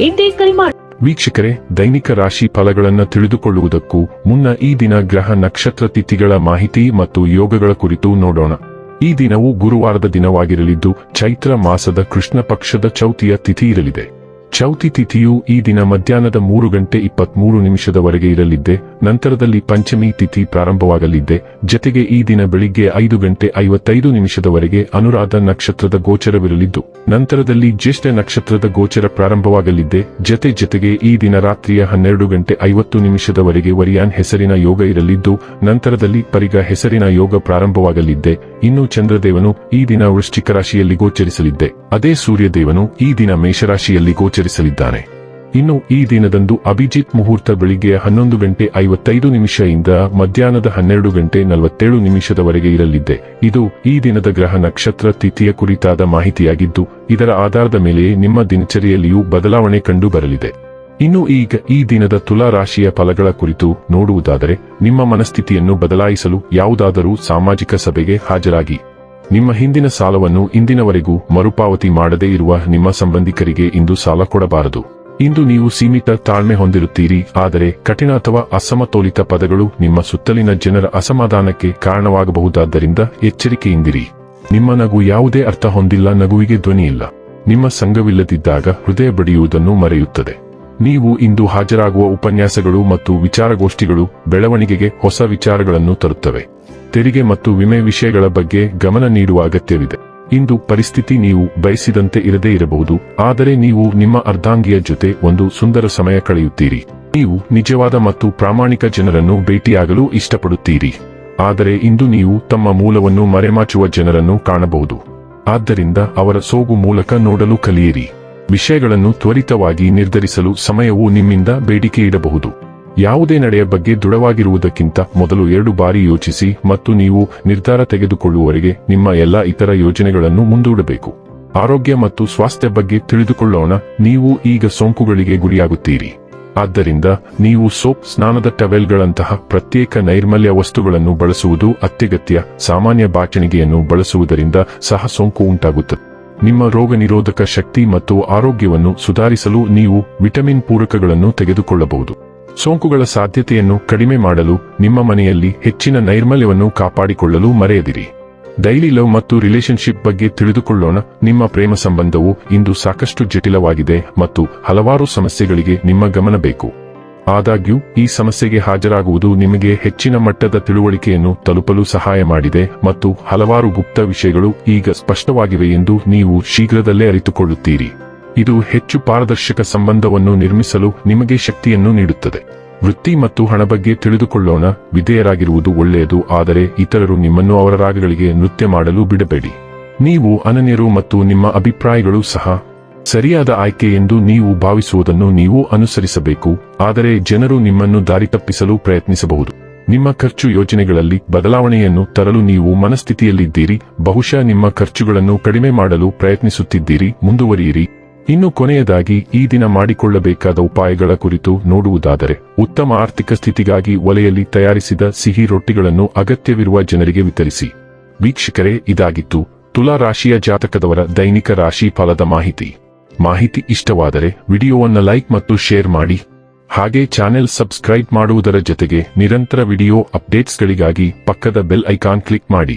ಇಂದೇ ಮಾಡಿ ವೀಕ್ಷಕರೇ, ದೈನಿಕ ರಾಶಿ ಫಲಗಳನ್ನು ತಿಳಿದುಕೊಳ್ಳುವುದಕ್ಕೂ ಮುನ್ನ ಈ ದಿನ ಗ್ರಹ ನಕ್ಷತ್ರ ತಿಥಿಗಳ ಮಾಹಿತಿ ಮತ್ತು ಯೋಗಗಳ ಕುರಿತು ನೋಡೋಣ. ಈ ದಿನವು ಗುರುವಾರದ ದಿನವಾಗಿರಲಿದ್ದು, ಚೈತ್ರ ಮಾಸದ ಕೃಷ್ಣ ಪಕ್ಷದ ಚೌತಿಯ ತಿಥಿ ಇರಲಿದೆ. ಚೌತಿ ತಿಥಿಯು ಈ ದಿನ ಮಧ್ಯಾಹ್ನದ ಮೂರು ಗಂಟೆ ಇಪ್ಪತ್ಮೂರು ನಿಮಿಷದವರೆಗೆ ಇರಲಿದ್ದೆ, ನಂತರದಲ್ಲಿ ಪಂಚಮಿ ತಿಥಿ ಪ್ರಾರಂಭವಾಗಲಿದ್ದೆ, ಜತೆಗೆ ಈ ದಿನ ಬೆಳಿಗ್ಗೆ ಐದು ಗಂಟೆ ಐವತ್ತೈದು ನಿಮಿಷದವರೆಗೆ ಅನುರಾಧ ನಕ್ಷತ್ರದ ಗೋಚರವಿರಲಿದ್ದು, ನಂತರದಲ್ಲಿ ಜ್ಯೇಷ್ಠ ನಕ್ಷತ್ರದ ಗೋಚರ ಪ್ರಾರಂಭವಾಗಲಿದ್ದೆ, ಜತೆ ಜತೆಗೆ ಈ ದಿನ ರಾತ್ರಿಯ ಹನ್ನೆರಡು ಗಂಟೆ ಐವತ್ತು ನಿಮಿಷದವರೆಗೆ ವರಿಯಾನ್ ಹೆಸರಿನ ಯೋಗ ಇರಲಿದ್ದು, ನಂತರದಲ್ಲಿ ಪರಿಗ ಹೆಸರಿನ ಯೋಗ ಪ್ರಾರಂಭವಾಗಲಿದ್ದೆ, ಇನ್ನು ಚಂದ್ರದೇವನು ಈ ದಿನ ವೃಶ್ಚಿಕ ರಾಶಿಯಲ್ಲಿ ಗೋಚರಿಸಲಿದ್ದೆ, ಅದೇ ಸೂರ್ಯದೇವನು ಈ ದಿನ ಮೇಷರಾಶಿಯಲ್ಲಿ ಗೋಚರಿಸಲಿದ್ದಾನೆ ಇನ್ನು ಈ ದಿನದಂದು ಅಭಿಜಿತ್ ಮುಹೂರ್ತ ಬೆಳಿಗ್ಗೆ ಹನ್ನೊಂದು ಗಂಟೆ ಐವತ್ತೈದು ನಿಮಿಷದಿಂದ ಮಧ್ಯಾಹ್ನದ ಹನ್ನೆರಡು ಗಂಟೆ ನಲವತ್ತೇಳು ನಿಮಿಷದವರೆಗೆ ಇರಲಿದೆ ಇದು ಈ ದಿನದ ಗ್ರಹ ನಕ್ಷತ್ರ ತಿಥಿಯ ಕುರಿತಾದ ಮಾಹಿತಿಯಾಗಿದ್ದು, ಇದರ ಆಧಾರದ ಮೇಲೆ ನಿಮ್ಮ ದಿನಚರಿಯಲ್ಲಿಯೂ ಬದಲಾವಣೆ ಕಂಡು ಬರಲಿದೆ ಇನ್ನು ಈಗ ಈ ದಿನದ ತುಲಾ ರಾಶಿಯ ಫಲಗಳ ಕುರಿತು ನೋಡುವುದಾದರೆ, ನಿಮ್ಮ ಮನಸ್ಥಿತಿಯನ್ನು ಬದಲಾಯಿಸಲು ಯಾವುದಾದರೂ ಸಾಮಾಜಿಕ ಸಭೆಗೆ ಹಾಜರಾಗಿ. ನಿಮ್ಮ ಹಿಂದಿನ ಸಾಲವನ್ನು ಇಂದಿನವರೆಗೂ ಮರುಪಾವತಿ ಮಾಡದೇ ಇರುವ ನಿಮ್ಮ ಸಂಬಂಧಿಕರಿಗೆ ಇಂದು ಸಾಲ ಕೊಡಬಾರದು. ಇಂದು ನೀವು ಸೀಮಿತ ತಾಳ್ಮೆ ಹೊಂದಿರುತ್ತೀರಿ, ಆದರೆ ಕಠಿಣ ಅಥವಾ ಅಸಮತೋಲಿತ ಪದಗಳು ನಿಮ್ಮ ಸುತ್ತಲಿನ ಜನರ ಅಸಮಾಧಾನಕ್ಕೆ ಕಾರಣವಾಗಬಹುದಾದ್ದರಿಂದ ಎಚ್ಚರಿಕೆಯಿಂದಿರಿ. ನಿಮ್ಮ ನಗು ಯಾವುದೇ ಅರ್ಥ ಹೊಂದಿಲ್ಲ, ನಗುವಿಗೆ ಧ್ವನಿಯಿಲ್ಲ. ನಿಮ್ಮ ಸಂಘವಿಲ್ಲದಿದ್ದಾಗ ಹೃದಯ ಬಡಿಯುವುದನ್ನು ಮರೆಯುತ್ತದೆ. ನೀವು ಇಂದು ಹಾಜರಾಗುವ ಉಪನ್ಯಾಸಗಳು ಮತ್ತು ವಿಚಾರಗೋಷ್ಠಿಗಳು ಬೆಳವಣಿಗೆಗೆ ಹೊಸ ವಿಚಾರಗಳನ್ನು ತರುತ್ತವೆ. ತೆರಿಗೆ ಮತ್ತು ವಿಮೆ ವಿಷಯಗಳ ಬಗ್ಗೆ ಗಮನ ನೀಡುವ ಅಗತ್ಯವಿದೆ. ಇಂದು ಪರಿಸ್ಥಿತಿ ನೀವು ಬಯಸಿದಂತೆ ಇರದೇ ಇರಬಹುದು, ಆದರೆ ನೀವು ನಿಮ್ಮ ಅರ್ಧಾಂಗಿಯ ಜೊತೆ ಒಂದು ಸುಂದರ ಸಮಯ ಕಳೆಯುತ್ತೀರಿ. ನೀವು ನಿಜವಾದ ಮತ್ತು ಪ್ರಾಮಾಣಿಕ ಜನರನ್ನು ಭೇಟಿಯಾಗಲು ಇಷ್ಟಪಡುತ್ತೀರಿ. ಆದರೆ ಇಂದು ನೀವು ತಮ್ಮ ಮೂಲವನ್ನು ಮರೆಮಾಚುವ ಜನರನ್ನು ಕಾಣಬಹುದು. ಆದ್ದರಿಂದ ಅವರ ಸೋಗು ಮೂಲಕ ನೋಡಲು ಕಲಿಯಿರಿ. ವಿಷಯಗಳನ್ನು ತ್ವರಿತವಾಗಿ ನಿರ್ಧರಿಸಲು ಸಮಯವು ನಿಮ್ಮಿಂದ ಬೇಡಿಕೆ ಇಡಬಹುದು. ಯಾವುದೇ ನಡೆಯ ಬಗ್ಗೆ ದೃಢವಾಗಿರುವುದಕ್ಕಿಂತ ಮೊದಲು ಎರಡು ಬಾರಿ ಯೋಚಿಸಿ ಮತ್ತು ನೀವು ನಿರ್ಧಾರ ತೆಗೆದುಕೊಳ್ಳುವವರೆಗೆ ನಿಮ್ಮ ಎಲ್ಲಾ ಇತರ ಯೋಜನೆಗಳನ್ನು ಮುಂದೂಡಬೇಕು. ಆರೋಗ್ಯ ಮತ್ತು ಸ್ವಾಸ್ಥ್ಯ ಬಗ್ಗೆ ತಿಳಿದುಕೊಳ್ಳೋಣ, ನೀವು ಈಗ ಸೋಂಕುಗಳಿಗೆ ಗುರಿಯಾಗುತ್ತೀರಿ. ಆದ್ದರಿಂದ ನೀವು ಸೋಪ್, ಸ್ನಾನದ ಟವೆಲ್ಗಳಂತಹ ಪ್ರತ್ಯೇಕ ನೈರ್ಮಲ್ಯ ವಸ್ತುಗಳನ್ನು ಬಳಸುವುದು ಅತ್ಯಗತ್ಯ, ಸಾಮಾನ್ಯ ಬಾಚಣಿಗೆಯನ್ನು ಬಳಸುವುದರಿಂದ ಸಹ ಸೋಂಕು ಉಂಟಾಗುತ್ತದೆ. ನಿಮ್ಮ ರೋಗನಿರೋಧಕ ಶಕ್ತಿ ಮತ್ತು ಆರೋಗ್ಯವನ್ನು ಸುಧಾರಿಸಲು ನೀವು ವಿಟಮಿನ್ ಪೂರಕಗಳನ್ನು ತೆಗೆದುಕೊಳ್ಳಬಹುದು. ಸೋಂಕುಗಳ ಸಾಧ್ಯತೆಯನ್ನು ಕಡಿಮೆ ಮಾಡಲು ನಿಮ್ಮ ಮನೆಯಲ್ಲಿ ಹೆಚ್ಚಿನ ನೈರ್ಮಲ್ಯವನ್ನು ಕಾಪಾಡಿಕೊಳ್ಳಲು ಮರೆಯದಿರಿ. ಡೈಲಿ ಲವ್ ಮತ್ತು ರಿಲೇಶನ್ಶಿಪ್ ಬಗ್ಗೆ ತಿಳಿದುಕೊಳ್ಳೋಣ. ನಿಮ್ಮ ಪ್ರೇಮ ಸಂಬಂಧವು ಇಂದು ಸಾಕಷ್ಟು ಜಟಿಲವಾಗಿದೆ ಮತ್ತು ಹಲವಾರು ಸಮಸ್ಯೆಗಳಿಗೆ ನಿಮ್ಮ ಗಮನ ಬೇಕು. ಆದಾಗ್ಯೂ, ಈ ಸಮಸ್ಯೆಗೆ ಹಾಜರಾಗುವುದು ನಿಮಗೆ ಹೆಚ್ಚಿನ ಮಟ್ಟದ ತಿಳುವಳಿಕೆಯನ್ನು ತಲುಪಲು ಸಹಾಯ ಮಾಡಿದೆ ಮತ್ತು ಹಲವಾರು ಗುಪ್ತ ವಿಷಯಗಳು ಈಗ ಸ್ಪಷ್ಟವಾಗಿವೆ ಎಂದು ನೀವು ಶೀಘ್ರದಲ್ಲೇ ಅರಿತುಕೊಳ್ಳುತ್ತೀರಿ. ಇದು ಹೆಚ್ಚು ಪಾರದರ್ಶಕ ಸಂಬಂಧವನ್ನು ನಿರ್ಮಿಸಲು ನಿಮಗೆ ಶಕ್ತಿಯನ್ನು ನೀಡುತ್ತದೆ. ವೃತ್ತಿ ಮತ್ತು ಹಣ ಬಗ್ಗೆ ತಿಳಿದುಕೊಳ್ಳೋಣ. ವಿಧೇಯರಾಗಿರುವುದು ಒಳ್ಳೆಯದು, ಆದರೆ ಇತರರು ನಿಮ್ಮನ್ನು ಅವರ ರಾಗಗಳಿಗೆ ನೃತ್ಯ ಮಾಡಲು ಬಿಡಬೇಡಿ. ನೀವು ಅನನ್ಯರು ಮತ್ತು ನಿಮ್ಮ ಅಭಿಪ್ರಾಯಗಳು ಸಹ ಸರಿಯಾದ ಆಯ್ಕೆ ಎಂದು ನೀವು ಭಾವಿಸುವುದನ್ನು ನೀವು ಅನುಸರಿಸಬೇಕು, ಆದರೆ ಜನರು ನಿಮ್ಮನ್ನು ದಾರಿ ತಪ್ಪಿಸಲು ಪ್ರಯತ್ನಿಸಬಹುದು. ನಿಮ್ಮ ಖರ್ಚು ಯೋಜನೆಗಳಲ್ಲಿ ಬದಲಾವಣೆಯನ್ನು ತರಲು ನೀವು ಮನಸ್ಥಿತಿಯಲ್ಲಿದ್ದೀರಿ, ಬಹುಶಃ ನಿಮ್ಮ ಖರ್ಚುಗಳನ್ನು ಕಡಿಮೆ ಮಾಡಲು ಪ್ರಯತ್ನಿಸುತ್ತಿದ್ದೀರಿ, ಮುಂದುವರಿಯಿರಿ. ಇನ್ನು ಕೊನೆಯದಾಗಿ ಈ ದಿನ ಮಾಡಿಕೊಳ್ಳಬೇಕಾದ ಉಪಾಯಗಳ ಕುರಿತು ನೋಡುವುದಾದರೆ, ಉತ್ತಮ ಆರ್ಥಿಕ ಸ್ಥಿತಿಗಾಗಿ ಒಲೆಯಲ್ಲಿ ತಯಾರಿಸಿದ ಸಿಹಿ ರೊಟ್ಟಿಗಳನ್ನು ಅಗತ್ಯವಿರುವ ಜನರಿಗೆ ವಿತರಿಸಿ. ವೀಕ್ಷಕರೇ, ಇದಾಗಿತ್ತು ತುಲಾ ರಾಶಿಯ ಜಾತಕದವರ ದೈನಿಕ ರಾಶಿ ಫಲದ ಮಾಹಿತಿ. ಮಾಹಿತಿ ಇಷ್ಟವಾದರೆ ವಿಡಿಯೋವನ್ನು ಲೈಕ್ ಮತ್ತು ಶೇರ್ ಮಾಡಿ. ಹಾಗೆ ಚಾನೆಲ್ ಸಬ್ಸ್ಕ್ರೈಬ್ ಮಾಡುವುದರ ಜೊತೆಗೆ ನಿರಂತರ ವಿಡಿಯೋ ಅಪ್ಡೇಟ್ಸ್ಗಳಿಗಾಗಿ ಪಕ್ಕದ ಬೆಲ್ ಐಕಾನ್ ಕ್ಲಿಕ್ ಮಾಡಿ.